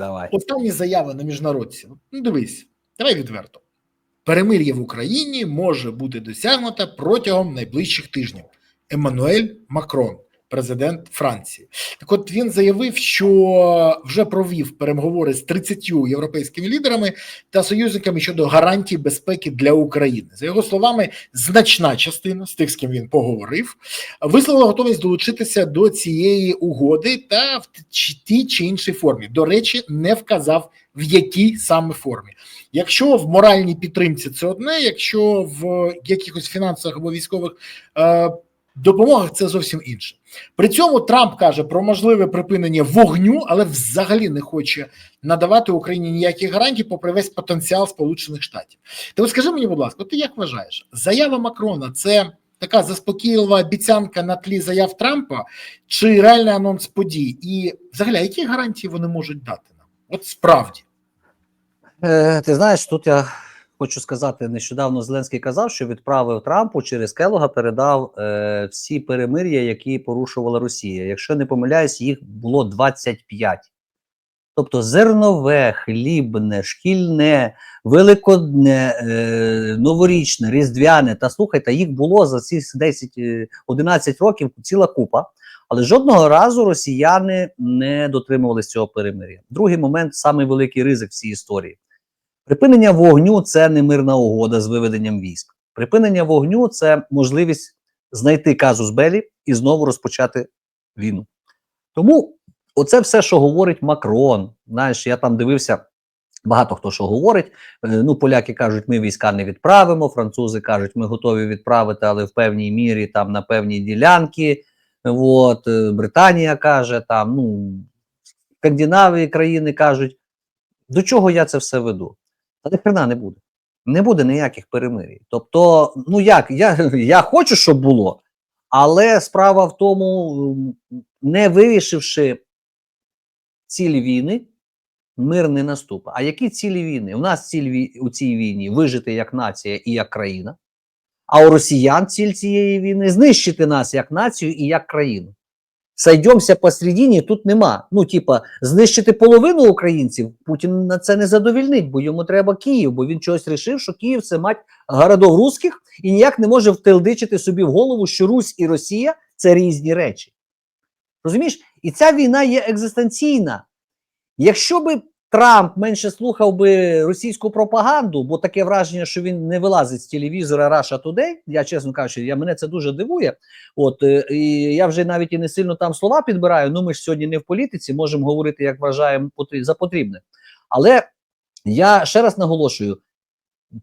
Давай. Останні заяви на міжнародці. Ну, дивись, давай відверто. Перемир'я в Україні може бути досягнуто протягом найближчих тижнів. Еммануель Макрон, президент Франції. Так от він заявив, що вже провів переговори з 30 європейськими лідерами та союзниками щодо гарантій безпеки для України. За його словами, значна частина з тих, з ким він поговорив, висловила готовність долучитися до цієї угоди та в тій чи іншій формі. До речі, не вказав в якій саме формі. Якщо в моральній підтримці це одне, якщо в якихось фінансових або військових е, допомогах це зовсім інше. При цьому Трамп каже про можливе припинення вогню, але взагалі не хоче надавати Україні ніяких гарантій, попри весь потенціал Сполучених Штатів. Ти от скажи мені, будь ласка, ти як вважаєш, заява Макрона це така заспокійлива обіцянка на тлі заяв Трампа чи реальний анонс подій? І взагалі, які гарантії вони можуть дати нам? От справді. Е, ти знаєш, тут я хочу сказати, нещодавно Зеленський казав, що відправив Трампу через Келога, передав е, всі перемир'я, які порушувала Росія. Якщо не помиляюсь, їх було 25. Тобто зернове, хлібне, шкільне, великодне, е, новорічне, різдвяне. Та слухайте, їх було за ці 10-11 років ціла купа. Але жодного разу росіяни не дотримувалися цього перемир'я. Другий момент самий великий ризик в цій історії. Припинення вогню це не мирна угода з виведенням військ. Припинення вогню це можливість знайти казус Белі і знову розпочати війну. Тому оце все, що говорить Макрон. Знаєш, я там дивився. Багато хто що говорить. Е, Ну, поляки кажуть, ми війська не відправимо. Французи кажуть, ми готові відправити, але в певній мірі там на певні ділянки. От е, Британія каже, там ну Скандинавії країни кажуть. До чого я це все веду? Та ніхрена не буде. Не буде ніяких перемирій. Тобто, ну як, я, я хочу, щоб було, але справа в тому, не вирішивши цілі війни, мир не наступить. А які цілі війни? У нас ціль у цій війні вижити як нація і як країна. А у росіян ціль цієї війни знищити нас як націю і як країну. Сойдемося посередині, тут нема. Ну, типа, знищити половину українців Путін на це не задовільнить, бо йому треба Київ, бо він чогось рішив, що Київ це мать городов русських і ніяк не може втелдичити собі в голову, що Русь і Росія це різні речі. Розумієш? І ця війна є екзистенційна. Якщо би Трамп менше слухав би російську пропаганду, бо таке враження, що він не вилазить з телевізора Russia Today, я чесно кажучи, я, мене це дуже дивує. От е, і я вже навіть і не сильно там слова підбираю. Ну ми ж сьогодні не в політиці, можемо говорити, як вважаємо за потрібне. Але я ще раз наголошую: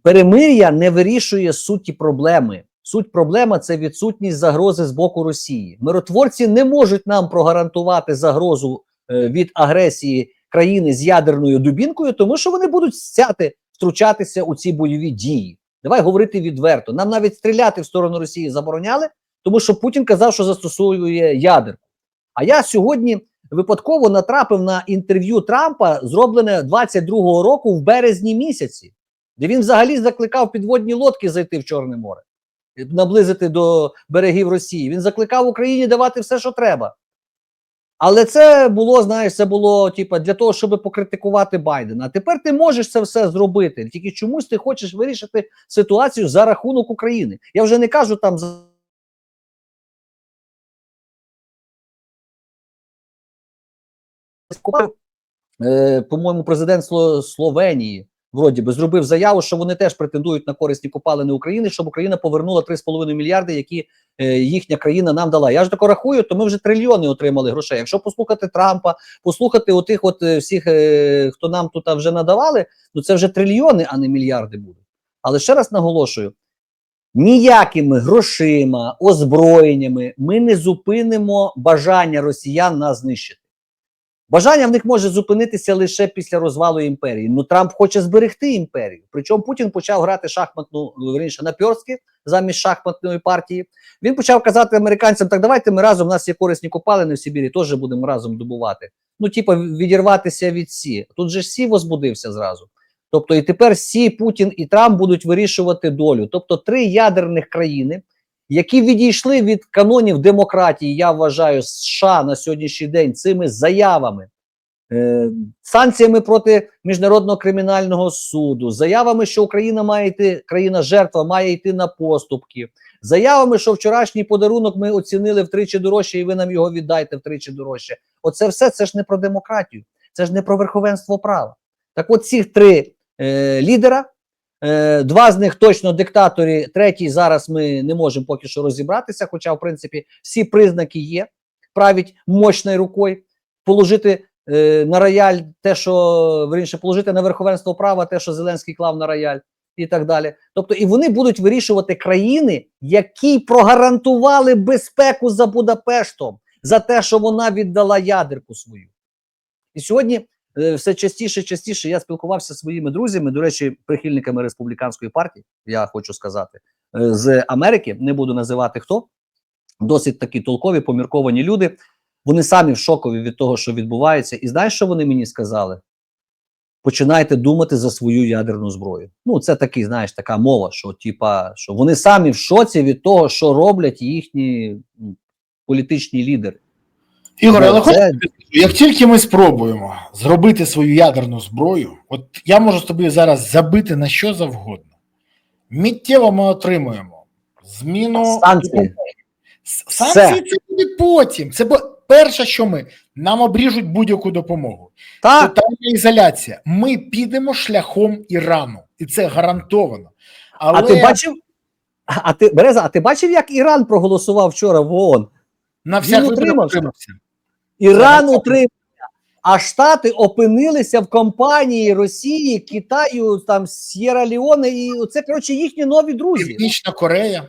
перемир'я не вирішує суті проблеми. Суть проблема це відсутність загрози з боку Росії. Миротворці не можуть нам прогарантувати загрозу е, від агресії країни з ядерною дубінкою, тому що вони будуть стяти втручатися у ці бойові дії. Давай говорити відверто. Нам навіть стріляти в сторону Росії забороняли, тому що Путін казав, що застосує ядерку. А я сьогодні випадково натрапив на інтерв'ю Трампа, зроблене 22-го року в березні місяці, де він взагалі закликав підводні лодки зайти в Чорне море, наблизити до берегів Росії. Він закликав Україні давати все, що треба. Але це було, знаєш, це було типа для того, щоб покритикувати Байдена. А тепер ти можеш це все зробити. Тільки чомусь ти хочеш вирішити ситуацію за рахунок України. Я вже не кажу там за. Е, по-моєму, президент Словенії вроді би зробив заяву, що вони теж претендують на корисні копалини України, щоб Україна повернула 3,5 мільярди, які е, їхня країна нам дала. Я ж тако рахую, то ми вже трильйони отримали грошей. Якщо послухати Трампа, послухати отих, от е, всіх, е, хто нам тут вже надавали, ну це вже трильйони, а не мільярди будуть. Але ще раз наголошую: ніякими грошима, озброєннями ми не зупинимо бажання росіян нас знищити. Бажання в них може зупинитися лише після розвалу імперії. Ну Трамп хоче зберегти імперію. Причому Путін почав грати шахматну верніше наперстки замість шахматної партії. Він почав казати американцям: так давайте ми разом у нас є корисні копалини в Сибірі, теж будемо разом добувати. Ну, типа, відірватися від Сі. Тут же Сі возбудився зразу. Тобто, і тепер Сі, Путін і Трамп будуть вирішувати долю. Тобто, три ядерних країни, які відійшли від канонів демократії, я вважаю, США на сьогоднішній день цими заявами е, санкціями проти міжнародного кримінального суду, заявами, що Україна має йти, країна жертва має йти на поступки, заявами, що вчорашній подарунок ми оцінили втричі дорожче, і ви нам його віддайте втричі дорожче. Оце все це ж не про демократію, це ж не про верховенство права. Так, от цих три е, лідера. Е, Два з них точно диктаторі, третій зараз ми не можемо поки що розібратися. Хоча, в принципі, всі признаки є. Править мощною рукою, положити е, на рояль те, що верніше, положити на верховенство права, те, що Зеленський клав на рояль, і так далі. Тобто, і вони будуть вирішувати країни, які прогарантували безпеку за Будапештом, за те, що вона віддала ядерку свою. І сьогодні все частіше, частіше я спілкувався зі своїми друзями, до речі, прихильниками республіканської партії, я хочу сказати, е, з Америки, не буду називати хто, досить такі толкові, помірковані люди. Вони самі в шокові від того, що відбувається. І знаєш, що вони мені сказали? Починайте думати за свою ядерну зброю. Ну, це такий, знаєш, така мова, що типа, що вони самі в шоці від того, що роблять їхні політичні лідери. Ігор, але це- як тільки ми спробуємо зробити свою ядерну зброю, от я можу з тобою зараз забити на що завгодно. Миттєво ми отримуємо зміну Санкції. Санкції це буде потім. Це перше, що ми нам обріжуть будь-яку допомогу. Так, Тотальна ізоляція. Ми підемо шляхом Ірану, і це гарантовано. Але а ти бачив? А ти Береза, а ти бачив, як Іран проголосував вчора в ООН? на всяк випадок утримався. Іран утримався, а Штати опинилися в компанії Росії, Китаю, там Сєра Леоне, і це коротше їхні нові друзі. Північна Корея.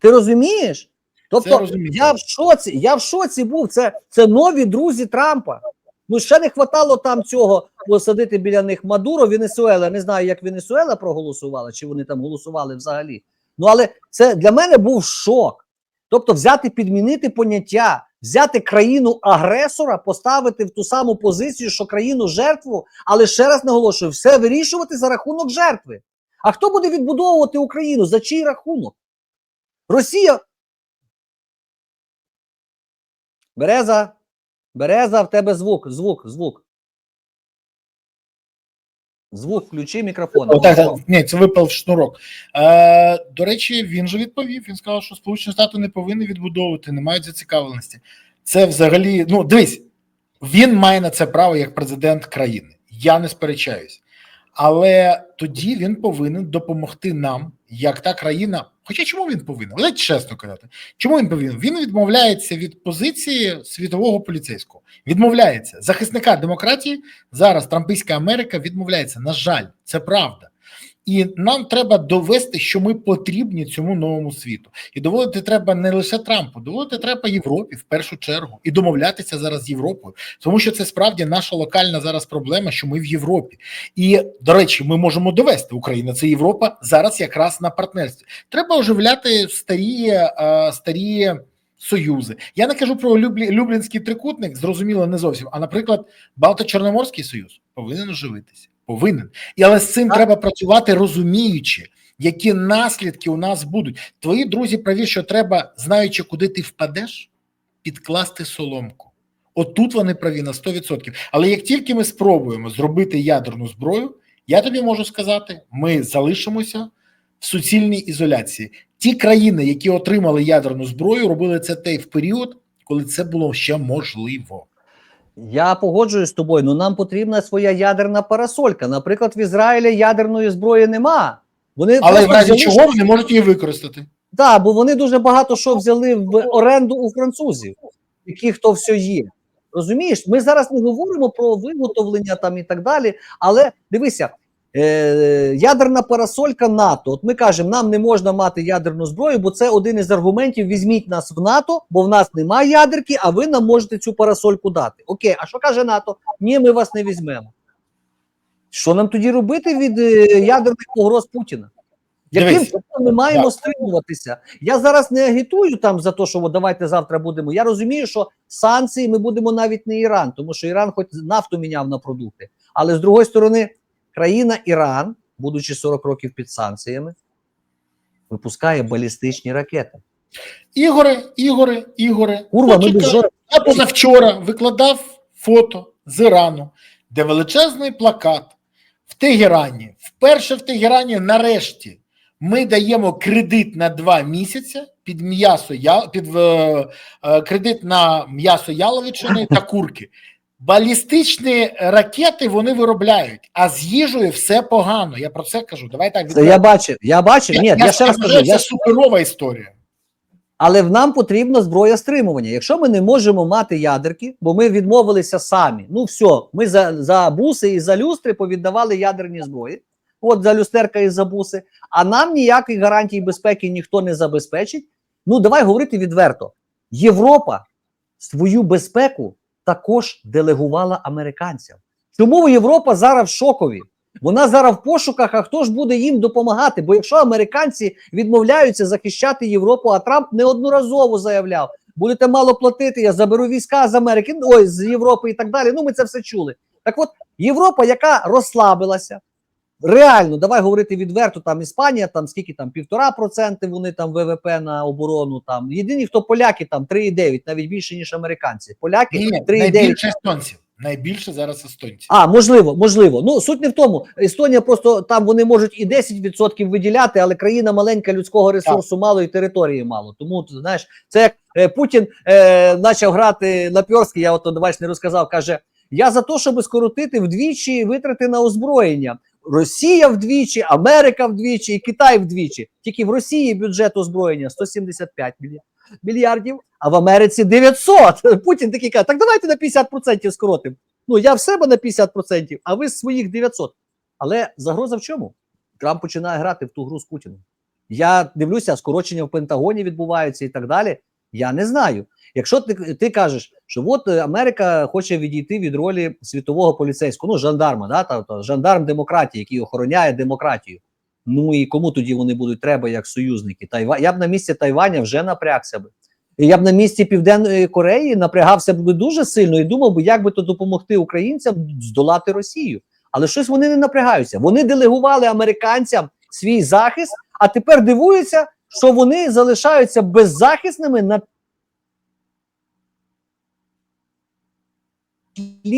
Ти розумієш? Тобто я в шоці, я в шоці був. Це, це нові друзі Трампа. Ну ще не хватало там цього посадити біля них Мадуро, Венесуела. Не знаю, як Венесуела проголосувала, чи вони там голосували взагалі. Ну але це для мене був шок. Тобто, взяти, підмінити поняття, взяти країну агресора, поставити в ту саму позицію, що країну жертву, але ще раз наголошую, все вирішувати за рахунок жертви. А хто буде відбудовувати Україну? За чий рахунок? Росія. Береза. Береза, в тебе звук, звук, звук. Звук, включи мікрофон. Так, так. Ні, це випав шнурок. Е, до речі, він же відповів. Він сказав, що Сполучені Штати не повинні відбудовувати, не мають зацікавленості. Це взагалі, ну дивись, він має на це право як президент країни. Я не сперечаюсь. Але тоді він повинен допомогти нам, як та країна. Хоча чому він повинен? Давайте чесно казати, чому він повинен? Він відмовляється від позиції світового поліцейського. Відмовляється захисника демократії. Зараз Трампійська Америка відмовляється. На жаль, це правда. І нам треба довести, що ми потрібні цьому новому світу. І доводити треба не лише Трампу, доводити треба Європі в першу чергу і домовлятися зараз з Європою, тому що це справді наша локальна зараз проблема, що ми в Європі. І до речі, ми можемо довести Україна. Це Європа зараз якраз на партнерстві. Треба оживляти старі, е, старі союзи. Я не кажу про Люблі, Люблінський трикутник, зрозуміло, не зовсім. А наприклад, Балто-Чорноморський союз повинен оживитися. Повинен. І але з цим Так. треба працювати, розуміючи, які наслідки у нас будуть. Твої друзі праві, що треба, знаючи, куди ти впадеш, підкласти соломку. Отут вони праві на 100%. Але як тільки ми спробуємо зробити ядерну зброю, я тобі можу сказати, ми залишимося в суцільній ізоляції. Ті країни, які отримали ядерну зброю, робили це те в період, коли це було ще можливо. Я погоджуюсь з тобою, ну нам потрібна своя ядерна парасолька. Наприклад, в Ізраїлі ядерної зброї нема. Вони Але в разі чого вони можуть її використати? Да, бо вони дуже багато що взяли в оренду у французів, яких то все є. Розумієш, ми зараз не говоримо про виготовлення там і так далі. Але дивися, е, ядерна парасолька НАТО. От ми кажемо, нам не можна мати ядерну зброю, бо це один із аргументів: візьміть нас в НАТО, бо в нас немає ядерки, а ви нам можете цю парасольку дати. Окей, а що каже НАТО? Ні, ми вас не візьмемо. Що нам тоді робити від е, ядерних погроз Путіна? Яким чином ми маємо Так. стримуватися? Я зараз не агітую там за те, що давайте завтра будемо. Я розумію, що санкції ми будемо навіть не Іран, тому що Іран хоч нафту міняв на продукти. Але з другої сторони, країна Іран, будучи 40 років під санкціями, випускає балістичні ракети. Ігоре, Ігоре, Ігоре. Курва, ми без жодних Я позавчора викладав фото з Ірану, де величезний плакат в Тегерані. Вперше в Тегерані нарешті ми даємо кредит на два місяці під м'ясо я під е, е, кредит на м'ясо яловичини та курки. Балістичні ракети вони виробляють, а з їжею все погано. Я про це кажу. Давай так Це я бачив. Я бачив. Ні, я, ще раз кажу. це Я, суперова історія. але в нам потрібна зброя стримування. Якщо ми не можемо мати ядерки, бо ми відмовилися самі. Ну все, ми за, за буси і за люстри повіддавали ядерні зброї. От за люстерка і за буси. А нам ніяких гарантій безпеки ніхто не забезпечить. Ну давай говорити відверто. Європа свою безпеку також делегувала американцям. Чому Європа зараз в шокові? Вона зараз в пошуках, а хто ж буде їм допомагати? Бо якщо американці відмовляються захищати Європу, а Трамп неодноразово заявляв: будете мало платити, я заберу війська з Америки, ой, з Європи і так далі. Ну, ми це все чули. Так от, Європа, яка розслабилася, реально, давай говорити відверто, там Іспанія, там скільки там півтора проценти вони там ВВП на оборону. Там єдині, хто поляки, там 3,9, навіть більше ніж американці. Поляки Ні, 3,9. найбільше естонців. Найбільше зараз естонців. А, можливо, можливо. Ну суть не в тому. Естонія просто там вони можуть і 10% виділяти, але країна маленька, людського ресурсу мало і території мало. Тому ти знаєш, це як е, Путін е, почав грати на Пьорський, я ото бач, не розказав. каже: Я за те, щоб скоротити вдвічі витрати на озброєння. Росія вдвічі, Америка вдвічі і Китай вдвічі. Тільки в Росії бюджет озброєння 175 мільярдів а в Америці 900. Путін такий каже, так давайте на 50% скоротимо. Ну, я в себе на 50%, а ви своїх 900. Але загроза в чому? Трамп починає грати в ту гру з Путіним. Я дивлюся, скорочення в Пентагоні відбуваються і так далі. Я не знаю. Якщо ти, ти кажеш, що от е, Америка хоче відійти від ролі світового поліцейського, ну жандарма, да, та, та, жандарм демократії, який охороняє демократію. Ну і кому тоді вони будуть треба як союзники? Тайва... Я б на місці Тайваня вже напрягся би. Я б на місці Південної Кореї напрягався б дуже сильно і думав би, як би то допомогти українцям здолати Росію. Але щось вони не напрягаються. Вони делегували американцям свій захист, а тепер дивуються, що вони залишаються беззахисними на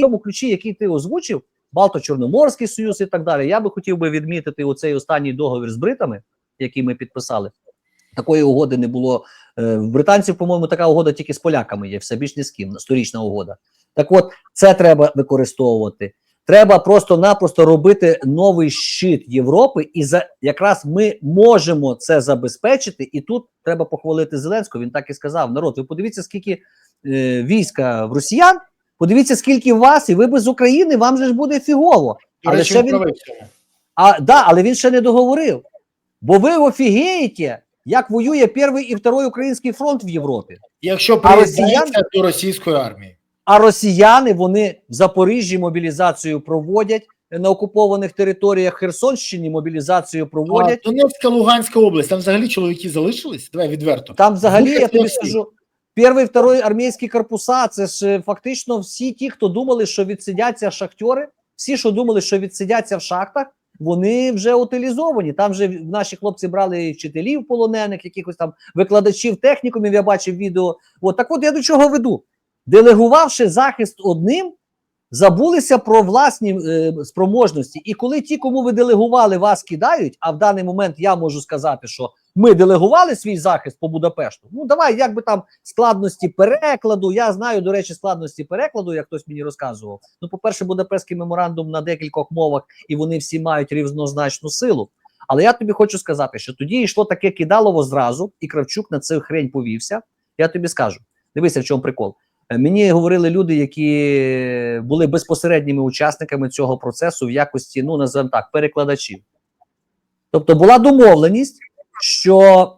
тому ключі, який ти озвучив, Балто-Чорноморський союз і так далі. Я би хотів би відмітити оцей останній договір з бритами, який ми підписали. Такої угоди не було. Е, В британців, по-моєму, така угода тільки з поляками є, все більш ні з ким, сторічна угода. Так от, це треба використовувати. Треба просто-напросто робити новий щит Європи, і за якраз ми можемо це забезпечити. І тут треба похвалити Зеленського. Він так і сказав: народ, ви подивіться, скільки е, війська в росіян. Подивіться, скільки вас, і ви без України, вам же ж буде фігово. До Але ще він. А да, але він ще не договорив. Бо ви офігієте, як воює перший і второй український фронт в Європі. Якщо А росіян- до російської армії. А росіяни вони в Запоріжжі мобілізацію проводять на окупованих територіях Херсонщині мобілізацію А проводять. Донецька, Луганська область, там взагалі чоловіки залишились? Давай відверто. Там взагалі я тобі скажу. Перший, второй армійські корпуса це ж е, фактично всі ті, хто думали, що відсидяться шахтери, всі, що думали, що відсидяться в шахтах, вони вже утилізовані. Там вже наші хлопці брали вчителів полонених, якихось там викладачів технікумів. Я бачив відео. От так, от я до чого веду. Делегувавши захист одним, забулися про власні е, спроможності. І коли ті, кому ви делегували, вас кидають, а в даний момент я можу сказати, що ми делегували свій захист по Будапешту. Ну давай, як би там складності перекладу. Я знаю, до речі, складності перекладу, як хтось мені розказував. Ну, по-перше, Будапештський меморандум на декількох мовах, і вони всі мають рівнозначну силу. Але я тобі хочу сказати, що тоді йшло таке кидалово зразу, і Кравчук на цю хрень повівся. Я тобі скажу: дивися, в чому прикол. Е, Мені говорили люди, які були безпосередніми учасниками цього процесу в якості, ну називаємо так, перекладачів. Тобто була домовленість, що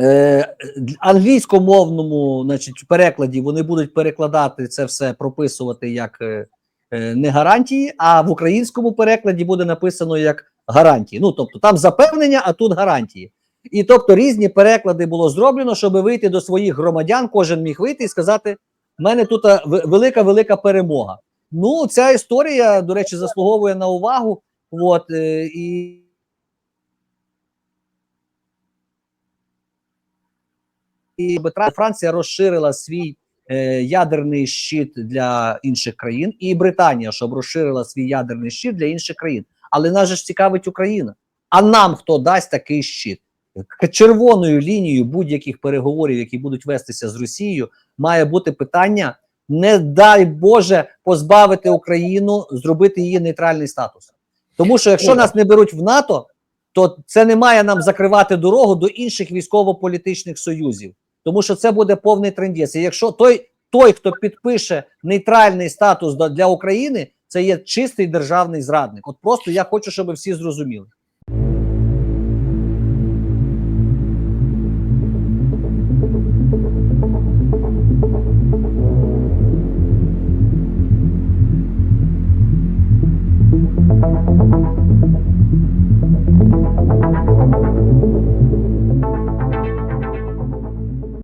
е, англійськомовному значить, перекладі вони будуть перекладати це все, прописувати як е, е, не гарантії, а в українському перекладі буде написано як гарантії. Ну тобто там запевнення, а тут гарантії. І тобто різні переклади було зроблено, щоб вийти до своїх громадян, кожен міг вийти і сказати: в мене тут е, велика велика перемога. Ну, ця історія, до речі, заслуговує на увагу. От е, і. І Франція розширила свій е, ядерний щит для інших країн, і Британія, щоб розширила свій ядерний щит для інших країн. Але нас же ж цікавить Україна. А нам хто дасть такий щит? Червоною лінією будь-яких переговорів, які будуть вестися з Росією, має бути питання: не дай Боже позбавити Україну, зробити її нейтральний статус. Тому що якщо нас не беруть в НАТО, то це не має нам закривати дорогу до інших військово-політичних союзів, тому що це буде повний трендець. І якщо той, той, хто підпише нейтральний статус для України, це є чистий державний зрадник. От просто я хочу, щоб всі зрозуміли.